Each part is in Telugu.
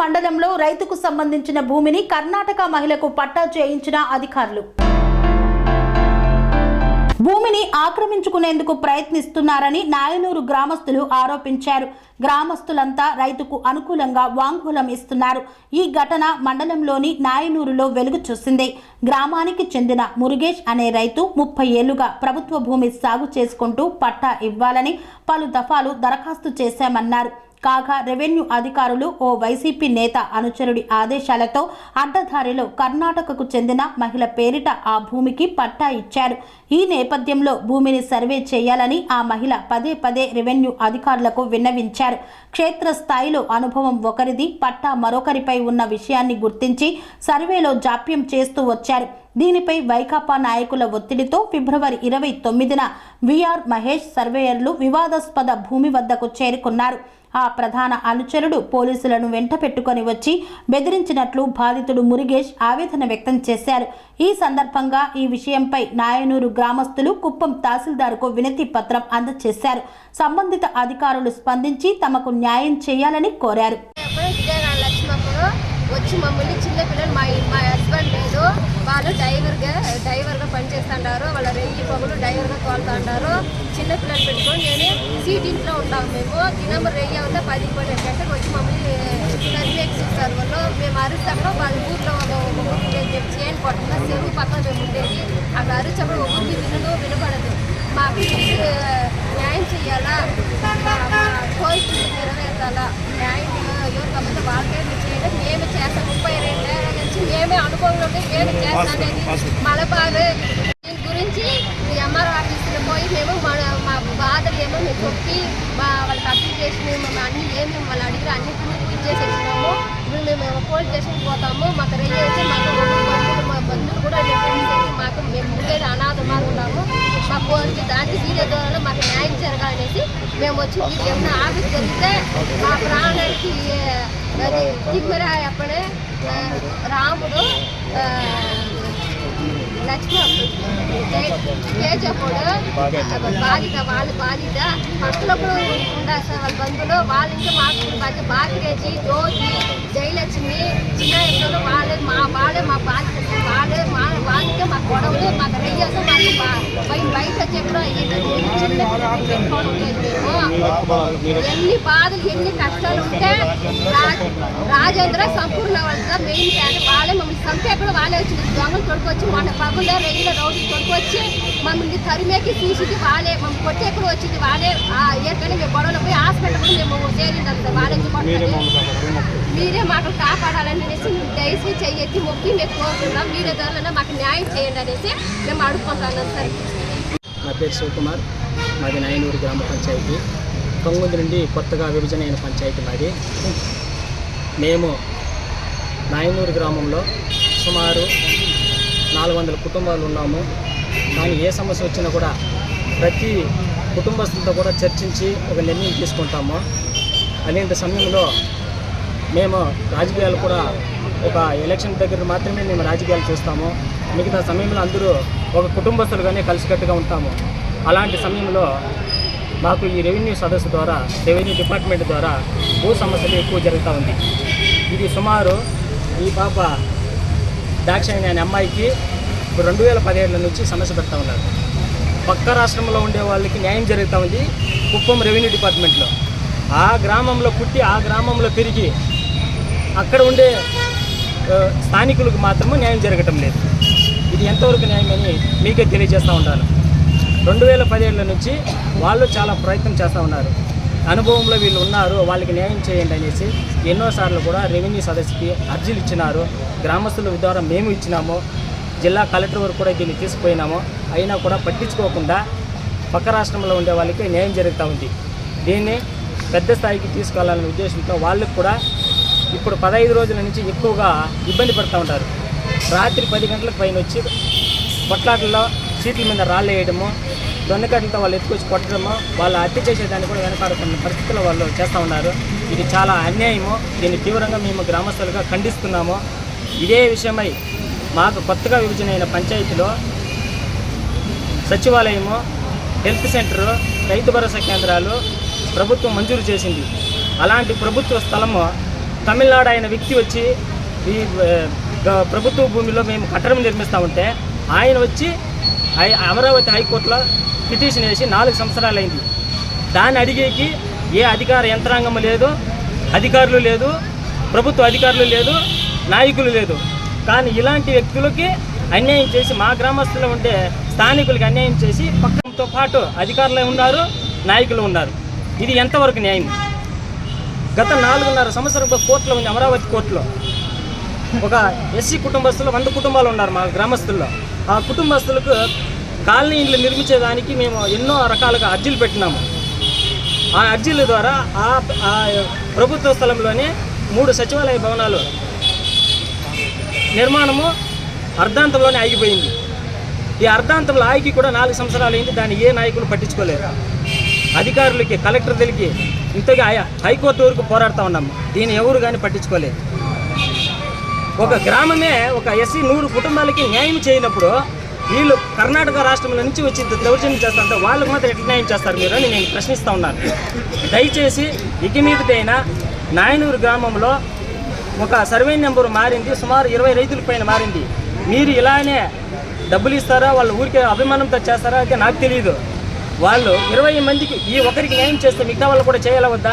మండలంలో రైతుకు సంబంధించిన భూమిని కర్ణాటక మహిళకు పట్టా చేయించిన అధికారులు. భూమిని ఆక్రమించుకునేందుకు ప్రయత్నిస్తున్నారని నాయనూరు గ్రామస్తులు ఆరోపించారు. గ్రామస్తులంతా రైతుకు అనుకూలంగా వాంగ్మూలం ఇస్తున్నారు. ఈ ఘటన మండలంలోని నాయనూరులో వెలుగు చూసింది. గ్రామానికి చెందిన మురుగేష్ అనే రైతు ముప్పై ఏళ్ళుగా ప్రభుత్వ భూమి సాగు చేసుకుంటూ పట్టా ఇవ్వాలని పలు దఫాలు దరఖాస్తు చేశామన్నారు. కాగా రెవెన్యూ అధికారులు ఓ వైసీపీ నేత అనుచరుడి ఆదేశాలతో అడ్డదారిలో కర్ణాటకకు చెందిన మహిళ పేరిట ఆ భూమికి పట్టా ఇచ్చారు. ఈ నేపథ్యంలో భూమిని సర్వే చేయాలని ఆ మహిళ పదే పదే రెవెన్యూ అధికారులకు విన్నవించారు. క్షేత్రస్థాయిలో అనుభవం ఒకరిది పట్టా మరొకరిపై ఉన్న విషయాన్ని గుర్తించి సర్వేలో జాప్యం చేస్తూ వచ్చారు. దీనిపై వైకాపా నాయకుల ఒత్తిడితో ఫిబ్రవరి ఇరవై తొమ్మిదిన విఆర్ మహేష్ సర్వేయర్లు వివాదాస్పద భూమి వద్దకు చేరుకున్నారు. ఆ ప్రధాన అనుచరుడు పోలీసులను వెంట పెట్టుకొని వచ్చి బెదిరించినట్లు బాధితుడు మురుగేష్ ఆవేదన వ్యక్తం చేశారు. ఈ సందర్భంగా ఈ విషయంపై నాయనూరు గ్రామస్తులు కుప్పం తహసీల్దార్కు వినతి పత్రం అందజేశారు సంబంధిత అధికారులు స్పందించి తమకు న్యాయం చేయాలని కోరారు. వచ్చి మమ్మల్ని చిన్న పిల్లలు మా మా హస్బెండ్ లేదు వాళ్ళు డ్రైవర్గా డ్రైవర్గా పనిచేస్తుంటారు వాళ్ళ రెయ్యి పొగలు డ్రైవర్గా తోలుతుంటారు చిన్న పిల్లలు పెట్టుకొని నేను సీట్ ఇంట్లో ఉంటాం మేము దినం రెయ్యి అవుతా పది పన్నెండు గంటలకు వచ్చి మమ్మల్ని సర్వేకి చూస్తారు వాళ్ళు. మేము అరుస్తాము వాళ్ళ ఊర్లో ఒక ఒక ఊరికి నేను చెప్పి చేయని పడుతున్నా చెరువు పక్కన మేము ఉండేది అక్కడ అరిచినప్పుడు ఒక ఊరికి వినదు వినపడదు మాకు ఇది, న్యాయం చేయాలా మా మా కోరికలు నెరవేర్చాలా న్యాయం ఎవరు కాకపోతే వాళ్ళకే చేయడం మేమే చేస్తాం ముప్పై రెండు ఏళ్ళ నుంచి మేమే అనుభవంలో ఉంటే మేమే. చేస్తాం అనేది మలబారు దీని గురించి ఎంఆర్ఓ ఆఫీసులో పోయి మేము మా బాధలు ఏమో మేము చెప్పి మా వాళ్ళకి అప్లికేషన్ మేము అన్ని ఏమి వాళ్ళు అడిగిన అన్ని ఇచ్చేసి వచ్చినాము ఇప్పుడు మేము పోలీస్ స్టేషన్కి పోతాము. మాకు రెయ్యి అయితే మాకు బంధువులు మా బంధువులు కూడా మాకు మేము ఉండేది అనాథ ఉన్నాము. మా కోరిక దానికి వీడియో ద్వారా మాకు న్యాయం జరగాలనేసి మేము వచ్చి మీకు ఏమైనా ఆఫీస్ జరిగితే మా ప్రాణానికి దిగ్మరా అప్పుడే రాముడు లక్ష్మణుడు లక్ష్మణ్ బాధిత వాళ్ళు బాధిత ఫస్ట్లో ఉండాల్సిన ఉండాలి వాళ్ళ బంధువులు వాళ్ళ ఇంకా మాకు బాధ్యత బాకిరేజీ జ్యోతి జయలక్ష్మి చిన్న ఇంట్లో వాళ్ళే మా వాళ్ళే మా బాధ్యత వాళ్ళే మా వాళ్ళకే మాకు రెయ్యాక మాకు బా- బయ- బయట చెప్పడం ఇది చిన్న పిల్లలు చెప్పుకోవడం లేదు మేము ఎన్ని బాధలు ఎన్ని కష్టాలు ఉంటే రాజేంద్ర సంపూర్ణ వాళ్ళ మెయిన్ ఫ్యాన్ వాళ్ళే మమ్మల్ని చంపే కూడా వాళ్ళే వచ్చి దొంగలు తొడుకొచ్చి మన పగుల్లో రెయ్యిల రౌడీ తొడుకొచ్చి మమ్మల్ని తరిమేకి తీసికి వాళ్ళే మమ్మల్ని కొట్టే కూడా వచ్చింది వాళ్ళే. ఆ ఏకని మేము గొడవలు పోయి హాస్పిటల్ కూడా మేము చేరిందంత వాళ్ళే. మీరే మాకు కాపాడాలని అనేసి దయచేసి చెయ్యెత్తి మొక్కి మేము కోరుతున్నాం మీరే ద్వారా మాకు న్యాయం చేయండి అనేసి మేము అడుగుకుంటున్నాం సార్ నా పేరు శివకుమార్. మాది నాయనూరు గ్రామ పంచాయతీ. కొంగుంది నుండి కొత్తగా విభజన అయిన పంచాయతీ మాది. మేము నాయనూరు గ్రామంలో సుమారు నాలుగు వందల కుటుంబాలు ఉన్నాము. కానీ ఏ సమస్య వచ్చినా కూడా ప్రతి కుటుంబస్తులతో కూడా చర్చించి ఒక నిర్ణయం తీసుకుంటాము. అలాంటి సమయంలో మేము రాజకీయాలు కూడా ఒక ఎలక్షన్ దగ్గర మాత్రమే మేము రాజకీయాలు చూస్తాము. మిగతా సమయంలో అందరూ ఒక కుటుంబస్తులుగానే కలిసికట్టుగా ఉంటాము. అలాంటి సమయంలో మాకు ఈ రెవెన్యూ సదస్సు ద్వారా రెవెన్యూ డిపార్ట్మెంట్ ద్వారా భూ సమస్యలు ఎక్కువ జరుగుతూ ఉంది. ఇది సుమారు ఈ పాప దాక్షాయణి అనే అమ్మాయికి రెండు వేల పదిహేడుల నుంచి సమస్య పెడతా ఉన్నారు. పక్క రాష్ట్రంలో ఉండే వాళ్ళకి న్యాయం జరుగుతూ ఉంది కుప్పం రెవెన్యూ డిపార్ట్మెంట్లో. ఆ గ్రామంలో పుట్టి ఆ గ్రామంలో పెరిగి అక్కడ ఉండే స్థానికులకు మాత్రము న్యాయం జరగటం లేదు. ఇది ఎంతవరకు న్యాయమని మీకే తెలియజేస్తూ ఉంటాను. రెండు వేల పదిహేడుల నుంచి వాళ్ళు చాలా ప్రయత్నం చేస్తూ ఉన్నారు. అనుభవంలో వీళ్ళు ఉన్నారు వాళ్ళకి న్యాయం చేయండి అనేసి ఎన్నోసార్లు కూడా రెవెన్యూ సదస్సుకి అర్జీలు ఇచ్చినారు. గ్రామస్తుల ద్వారా మేము ఇచ్చినాము. జిల్లా కలెక్టర్ వరకు కూడా దీన్ని తీసుకుపోయినాము. అయినా కూడా పట్టించుకోకుండా పక్క రాష్ట్రంలో ఉండే వాళ్ళకి న్యాయం జరుగుతూ ఉంది. దీన్ని పెద్ద స్థాయికి తీసుకెళ్ళాలనే ఉద్దేశంతో వాళ్ళకు కూడా ఇప్పుడు పదహైదు రోజుల నుంచి ఎక్కువగా ఇబ్బంది పడుతూ ఉంటారు రాత్రి పది గంటలకు పైన వచ్చి కొట్లాటల్లో సీట్ల మీద రాళ్ళు వేయడము దొండకట్లతో వాళ్ళు ఎత్తుకొచ్చి కొట్టడము వాళ్ళు హత్య చేసేదాన్ని కూడా వెనకాడుతున్న పరిస్థితుల్లో వాళ్ళు చేస్తూ ఉన్నారు. ఇది చాలా అన్యాయము దీన్ని తీవ్రంగా మేము గ్రామస్తులుగా ఖండిస్తున్నాము. ఇదే విషయమై మాకు కొత్తగా విభజన అయిన పంచాయతీలో సచివాలయము హెల్త్ సెంటరు రైతు భరోసా కేంద్రాలు ప్రభుత్వం మంజూరు చేసింది. అలాంటి ప్రభుత్వ స్థలము తమిళనాడు అయిన వ్యక్తి వచ్చి ఈ ప్రభుత్వ భూమిలో మేము కట్టడం నిర్మిస్తూ ఉంటే ఆయన వచ్చి హై- అమరావతి హైకోర్టులో పిటిషన్ వేసి నాలుగు సంవత్సరాలు అయింది. దాన్ని అడిగేకి ఏ అధికార యంత్రాంగం లేదు అధికారులు లేదు ప్రభుత్వ అధికారులు లేదు నాయకులు లేదు. కానీ ఇలాంటి వ్యక్తులకి అన్యాయం చేసి మా గ్రామస్తులు ఉండే స్థానికులకి అన్యాయం చేసి పక్కనతో పాటు అధికారులు ఉన్నారు నాయకులు ఉన్నారు. ఇది ఎంతవరకు న్యాయం? గత నాలుగున్నర సంవత్సరం కోర్టులో ఉంది అమరావతి కోర్టులో. ఒక ఎస్సీ కుటుంబస్తులు వంద కుటుంబాలు ఉన్నారు మా గ్రామస్తుల్లో. కుటుంబస్తులకు కాలనీ ఇండ్లు నిర్మించేదానికి మేము ఎన్నో రకాలుగా అర్జీలు పెట్టినాము. ఆ అర్జీల ద్వారా ఆ ఆ ప్రభుత్వ స్థలంలోనే మూడు సచివాలయ భవనాలు నిర్మాణము అర్ధాంతంలోనే ఆగిపోయింది. ఈ అర్ధాంతంలో ఆగి కూడా నాలుగు సంవత్సరాలు అయింది. దాన్ని ఏ నాయకులు పట్టించుకోలేరు అధికారులకి కలెక్టర్ ఇంతగా హైకోర్టు వరకు పోరాడుతూ ఉన్నాము. దీన్ని ఎవరు కానీ పట్టించుకోలేదు. ఒక గ్రామమే ఒక ఎస్సీ నూరు కుటుంబాలకి న్యాయం చేయనప్పుడు వీళ్ళు కర్ణాటక రాష్ట్రం నుంచి వచ్చి దౌర్జన్యం చేస్తారంటే వాళ్ళకి మాత్రం ఎట్లా న్యాయం చేస్తారు మీరు అని నేను ప్రశ్నిస్తూ ఉన్నాను. దయచేసి ఇక మీదటైనా నాయనూరు గ్రామంలో ఒక సర్వే నెంబర్ మారింది సుమారు ఇరవై రైతుల పైన మారింది. మీరు ఇలానే డబ్బులు ఇస్తారా వాళ్ళు ఊరికే అభిమానంతో చేస్తారా అయితే నాకు తెలియదు వాళ్ళు ఇరవై మందికి ఈ ఒకరికి న్యాయం చేస్తే మిగతా వాళ్ళు కూడా చేయాలా వద్దా?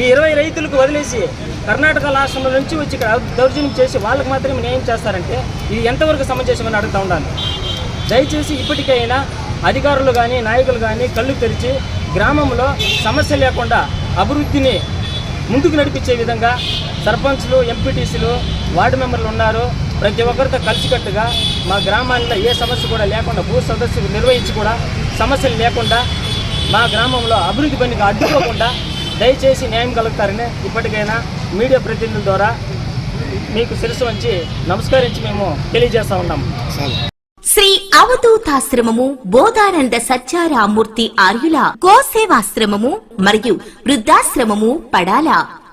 ఈ ఇరవై రైతులకు వదిలేసి కర్ణాటక రాష్ట్రంలో నుంచి వచ్చి ఇక్కడ దౌర్జన్యం చేసి వాళ్ళకి మాత్రమే న్యాయం చేస్తారంటే ఇది ఎంతవరకు సమంజసమని అడుగుతా ఉండాలి. దయచేసి ఇప్పటికైనా అధికారులు కానీ నాయకులు కానీ కళ్ళు తెరిచి గ్రామంలో సమస్య లేకుండా అభివృద్ధిని ముందుకు నడిపించే విధంగా సర్పంచ్లు ఎంపీటీసీలు వార్డు మెంబర్లు ఉన్నారు. ప్రతి ఒక్కరితో కలిసికట్టుగా మా గ్రామాల్లో ఏ సమస్య కూడా లేకుండా భూ సదస్సులు నిర్వహించి కూడా సమస్యలు లేకుండా మా గ్రామంలో అభివృద్ధి పనికి అడ్డుకోకుండా దయచేసి న్యాయం కలుగుతారని ఇప్పటికైనా మీడియా ప్రతినిధుల ద్వారా మీకు శిరస్సు వంచి నమస్కరించి మేము తెలియజేస్తా ఉన్నాము శ్రీ అవధూతాశ్రమము బోధానంద సత్యారామూర్తి ఆర్యుల గోసేవాశ్రమము మరియు వృద్ధాశ్రమము పడాల.